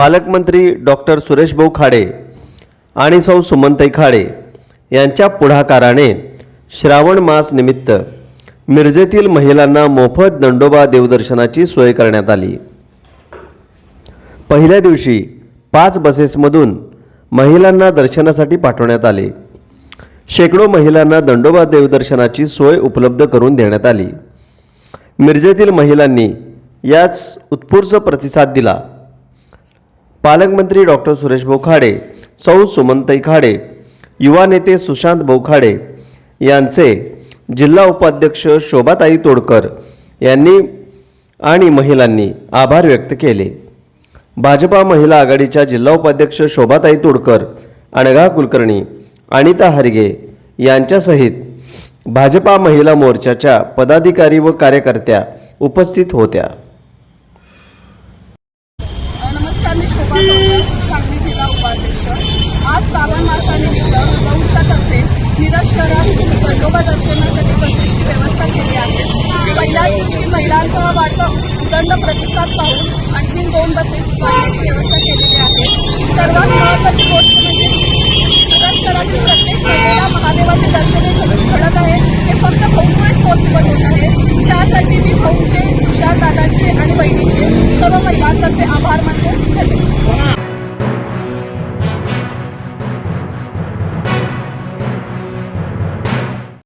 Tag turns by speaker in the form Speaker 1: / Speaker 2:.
Speaker 1: पालकमंत्री डॉक्टर सुरेशभाऊ खाडे आणि सौ सुमनताई खाडे यांच्या पुढाकाराने श्रावण मास निमित्त मिरजेतील महिलांना मोफत दंडोबा देवदर्शनाची सोय करण्यात आली. पहिल्या दिवशी पाच बसेसमधून महिलांना दर्शनासाठी पाठवण्यात आले. शेकडो महिलांना दंडोबा देवदर्शनाची सोय उपलब्ध करून देण्यात आली. मिरजेतील महिलांनी याच उत्स्फूर्त प्रतिसाद दिला. पालकमंत्री डॉक्टर सुरेश बोखाडे सौ सुमनताई खाडे युवा नेते सुशांत बोखाडे यांचे जिल्हा उपाध्यक्ष शोभाताई तोडकर यांनी आणि महिलांनी आभार व्यक्त केले. भाजपा महिला आघाडीच्या जिल्हा उपाध्यक्ष शोभाताई तोडकर अणगा कुलकर्णी अनिता हरगे यांच्यासहित भाजपा महिला मोर्चाच्या पदाधिकारी व कार्यकर्त्या उपस्थित होत्या.
Speaker 2: मी शोभा सांगली जिल्हा उपाध्यक्ष. आज श्रावण मासानिमित्त गौच्या तर्फे मिरज शहरात खंडोबा दर्शनासाठी बसेसची व्यवस्था केली आहे. पहिल्याच दिवशी महिलांचा वाढता उदंड प्रतिसाद पाहून आणखी दोन बसेस वाढण्याची व्यवस्था केलेली आहे. सर्वात आणि बहिणीचे सर्व महिलांतर्फे आभार मानते. धन्यवाद.